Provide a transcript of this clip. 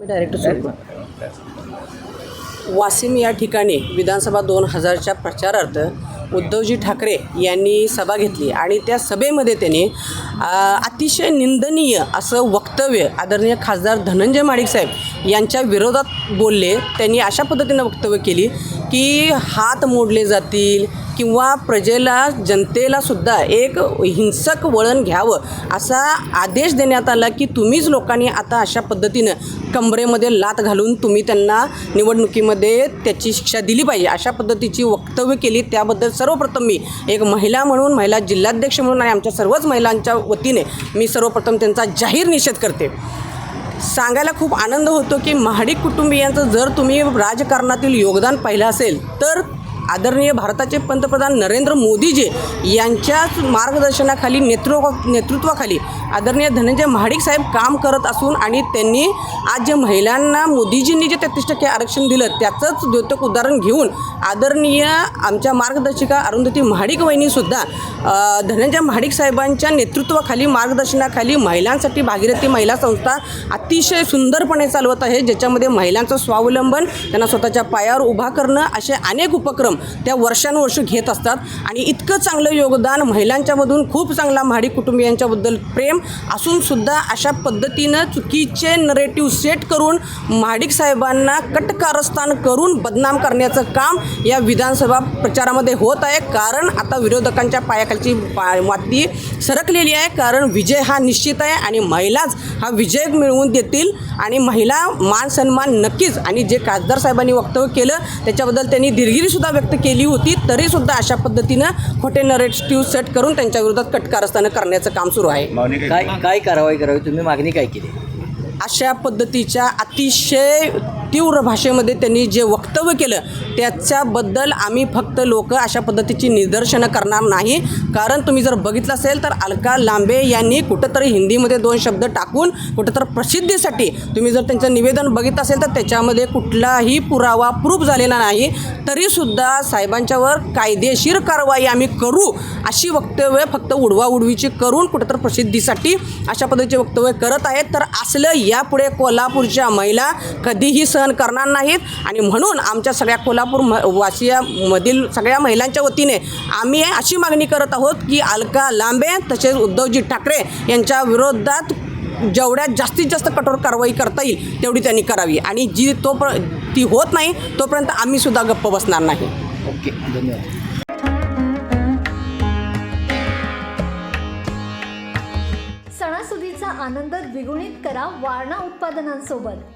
मी direct सुरू वाशिम या ठिकाणी विधानसभा दोन हजारच्या प्रचारार्थ उद्धवजी ठाकरे यांनी सभा घेतली आणि त्या सभेमध्ये त्यांनी अतिशय निंदनीय असं वक्तव्य आदरणीय खासदार धनंजय माडिक साहेब यांच्या विरोधात बोलले. त्यांनी अशा पद्धतीनं वक्तव्य केली की हात मोडले जातील किंवा प्रजेला जनतेला सुद्धा एक हिंसक वळण घ्यावं असा आदेश देण्यात आला की तुम्हीच लोकांनी आता अशा पद्धतीनं कमरेमध्ये लात घालून तुम्ही त्यांना निवडणुकीमध्ये त्याची शिक्षा दिली पाहिजे. अशा पद्धतीची वक्तव्य केली. त्याबद्दल सर्वप्रथम मी एक महिला म्हणून महिला जिल्हाध्यक्ष म्हणून आणि आमच्या सर्वच महिलांच्या वतीने मी सर्वप्रथम त्यांचा जाहीर निषेध करते. सांगायला खूप आनंद होतो की महाडिक कुटुंबियांचं जर तुम्ही राजकारणातील योगदान पाहिलं असेल तर आदरणीय भारताचे पंतप्रधान नरेंद्र मोदीजी यांच्याच मार्गदर्शनाखाली नेतृत्व नेतृत्वाखाली आदरणीय धनंजय महाडिक साहेब काम करत असून आणि त्यांनी आज जे महिलांना मोदीजींनी जे तेहतीस टक्के आरक्षण दिलं त्याचंच द्योतक उदाहरण घेऊन आदरणीय आमच्या मार्गदर्शिका अरुंधती महाडिक वहिनीसुद्धा धनंजय महाडिक साहेबांच्या नेतृत्वाखाली मार्गदर्शनाखाली महिलांसाठी भागीरथी महिला संस्था अतिशय सुंदरपणे चालवत आहे ज्याच्यामध्ये महिलांचं स्वावलंबन त्यांना स्वतःच्या पायावर उभा करणं असे अनेक उपक्रम त्या वर्षानुवर्ष घेत असतात. आणि इतकं चांगलं योगदान महिलांच्यामधून खूप चांगला म्हाडी कुटुंबियांच्याबद्दल प्रेम असूनसुद्धा अशा पद्धतीनं चुकीचे नरेटिव्ह सेट करून महाडिक साहेबांना कटकारस्थान करून बदनाम करण्याचं काम या विधानसभा प्रचारामध्ये होत आहे. कारण आता विरोधकांच्या पायाखालची पा माती सरकलेली आहे. कारण विजय हा निश्चित आहे आणि महिलाच हा विजय मिळवून देतील. आणि महिला मान सन्मान नक्कीच आणि जे खासदार साहेबांनी वक्तव्य केलं त्याच्याबद्दल त्यांनी दिलगिरीसुद्धा व्यक्त केली होती तरीसुद्धा अशा पद्धतीनं खोटे नरेटिव्ह सेट करून त्यांच्या विरोधात कटकारस्थानं करण्याचं काम सुरू आहे. काय काय कारवाई करावी? तुम्ही मागणी काय केली? अशा पद्धतीच्या अतिशय तीव्र भाषेमध्ये त्यांनी जे वक्तव्य केलं त्याच्याबद्दल आम्ही फक्त लोक अशा पद्धतीची निदर्शनं करणार नाही. कारण तुम्ही जर बघितलं असेल तर अलका लांबे यांनी कुठंतरी हिंदीमध्ये दोन शब्द टाकून कुठंतरी प्रसिद्धीसाठी तुम्ही जर त्यांचं निवेदन बघितलं असेल तर त्याच्यामध्ये कुठलाही पुरावा प्रूफ झालेला नाही. तरीसुद्धा साहेबांच्यावर कायदेशीर कारवाई आम्ही करू अशी वक्तव्य फक्त उडवाउडवीची करून कुठंतरी प्रसिद्धीसाठी अशा पद्धतीचे वक्तव्य करत आहेत. तर असलं यापुढे कोल्हापूरच्या महिला कधीही सहन करणार नाहीत. आणि म्हणून आमच्या सगळ्या कोल्हापूर म वासियामधील सगळ्या महिलांच्या वतीने आम्ही अशी मागणी करत आहोत की अलका लांबे तसेच उद्धवजी ठाकरे यांच्या विरोधात जेवढ्यात जास्तीत जास्त कठोर कारवाई करता येईल तेवढी त्यांनी करावी. आणि जी तो ती होत नाही तोपर्यंत आम्हीसुद्धा गप्प बसणार नाही. ओके धन्यवाद. सणासुदीचा आनंद द्विगुणित करा वारणा उत्पादनांसोबत.